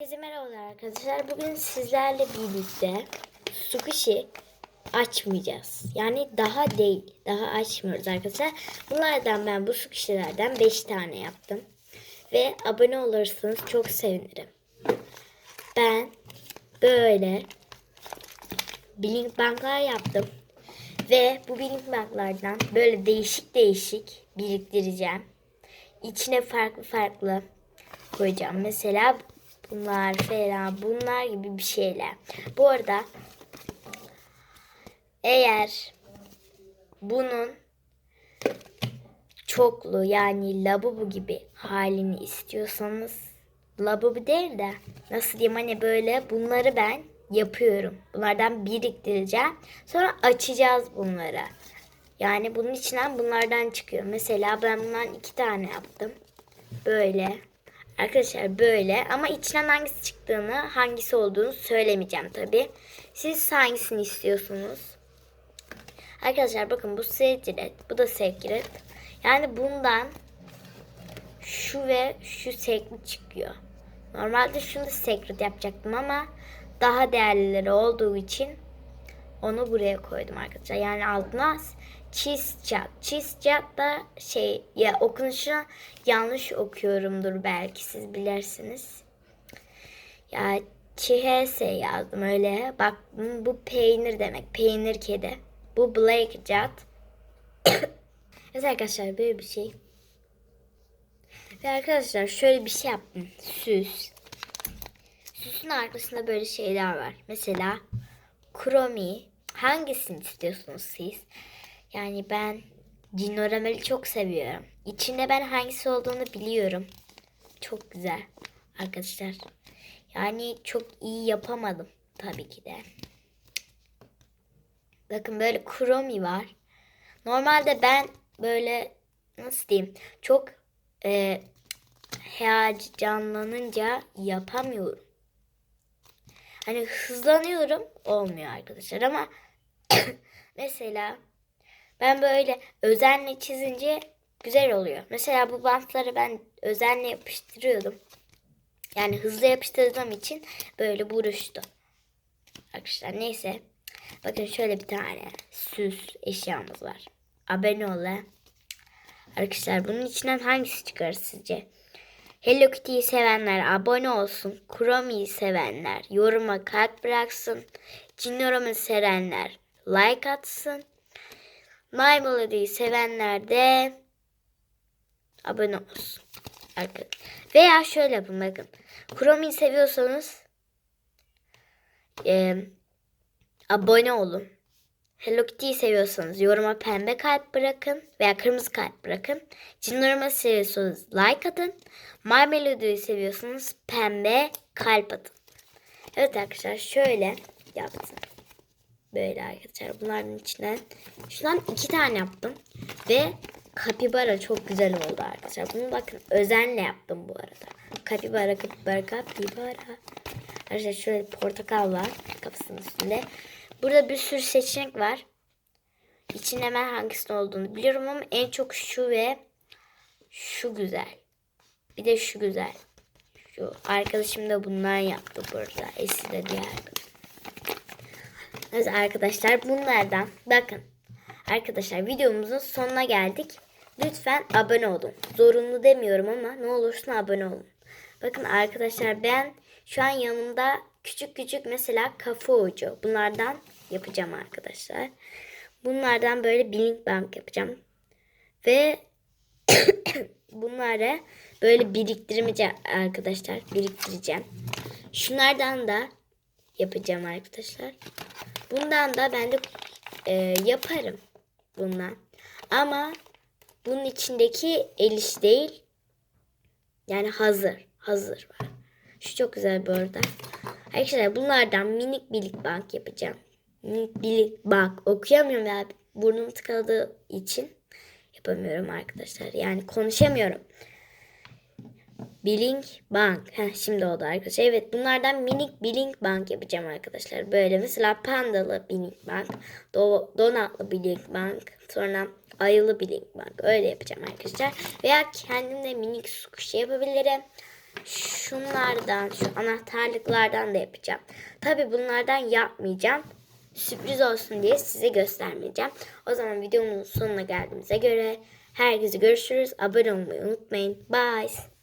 Herkese merhabalar arkadaşlar. Bugün sizlerle birlikte sukuşi açmayacağız. Yani daha değil. Daha açmıyoruz arkadaşlar. Bunlardan ben bu sukuşilerden 5 tane yaptım. Ve abone olursanız çok sevinirim. Ben böyle blink banklar yaptım. Ve bu blink banklardan böyle değişik değişik biriktireceğim. İçine farklı farklı koyacağım. Mesela bunlar falan bunlar gibi bir şeyler. Bu arada eğer bunun çoklu yani labubu gibi halini istiyorsanız labubu değil de nasıl diyeyim hani böyle bunları ben yapıyorum. Bunlardan biriktireceğim. Sonra açacağız bunları. Yani bunun içinden bunlardan çıkıyor. Mesela ben bundan iki tane yaptım. Böyle. Arkadaşlar böyle ama içinden hangisi çıktığını, hangisi olduğunu söylemeyeceğim tabi. Siz hangisini istiyorsunuz? Arkadaşlar bakın bu secret, bu da secret. Yani bundan şu ve şu secret çıkıyor. Normalde şunu da secret yapacaktım ama daha değerlileri olduğu için onu buraya koydum arkadaşlar. Yani altına. Cheese chat da şey ya okunuşu yanlış okuyorumdur belki siz bilirsiniz. Ya çihese yazdım öyle. Bak bu peynir demek. Peynir kedi. Bu black cat. evet arkadaşlar böyle bir şey. Ve arkadaşlar şöyle bir şey yaptım. Süs. Süsün arkasında böyle şeyler var. Mesela Kromi. Hangisini istiyorsunuz siz? Yani ben Cinoramel'i çok seviyorum. İçinde ben hangisi olduğunu biliyorum. Çok güzel arkadaşlar. Yani çok iyi yapamadım tabii ki de. Bakın böyle Kromi var. Normalde ben böyle nasıl diyeyim çok e, heyecanlanınca yapamıyorum. Hani hızlanıyorum olmuyor arkadaşlar ama mesela ben böyle özenle çizince güzel oluyor. Mesela bu bantları ben özenle yapıştırıyordum. Yani hızlı yapıştırdığım için böyle buruştu. Arkadaşlar neyse. Bakın şöyle bir tane süs eşyamız var. Abone ol. Arkadaşlar bunun içinden hangisi çıkar sizce? Hello Kitty'yi sevenler abone olsun. Chrome'yi sevenler yoruma kalp bıraksın. Cinorum'u sevenler like atsın. My Melody'yi sevenler de abone olsun. Arkadaşlar. Veya şöyle yapın bakın. Chrome'yi seviyorsanız e, abone olun. Hello Kitty'yi seviyorsanız yoruma pembe kalp bırakın veya kırmızı kalp bırakın. Cinlerimi seviyorsanız like atın. My Melody'yi seviyorsanız pembe kalp atın. Evet arkadaşlar şöyle yaptım. Böyle arkadaşlar bunların içinden şundan iki tane yaptım. Ve kapibara çok güzel oldu arkadaşlar. Bunu bakın özenle yaptım bu arada. Kapibara kapibara kapibara. Arkadaşlar şöyle portakal var kafasının üstünde. Burada bir sürü seçenek var. İçinde hemen hangisinin olduğunu biliyorum ama en çok şu ve şu güzel. Bir de şu güzel. Şu arkadaşım da bundan yaptı burada. Esi de diğer. Evet arkadaşlar bunlardan bakın. Arkadaşlar videomuzun sonuna geldik. Lütfen abone olun. Zorunlu demiyorum ama ne olursun abone olun. Bakın arkadaşlar ben şu an yanımda küçük küçük mesela kafa ucu. Bunlardan yapacağım arkadaşlar. Bunlardan böyle blink bank yapacağım. Ve bunları böyle biriktirmeyeceğim arkadaşlar. Biriktireceğim. Şunlardan da yapacağım arkadaşlar. Bundan da ben de e, yaparım bundan. Ama bunun içindeki el iş değil. Yani hazır. Hazır var. Şu çok güzel bu arada. Arkadaşlar bunlardan minik bilik bank yapacağım. Minik bilik bank okuyamıyorum ya burnum tıkadığı için yapamıyorum arkadaşlar. Yani konuşamıyorum. Blink Bank. Heh, şimdi oldu arkadaşlar. Evet bunlardan minik Blink Bank yapacağım arkadaşlar. Böyle mesela pandalı Blink Bank. Do donatlı Blink Bank. Sonra ayılı Blink Bank. Öyle yapacağım arkadaşlar. Veya kendim de minik su kuşu yapabilirim. Şunlardan, şu anahtarlıklardan da yapacağım. Tabi bunlardan yapmayacağım. Sürpriz olsun diye size göstermeyeceğim. O zaman videomun sonuna geldiğimize göre herkese görüşürüz. Abone olmayı unutmayın. Bye.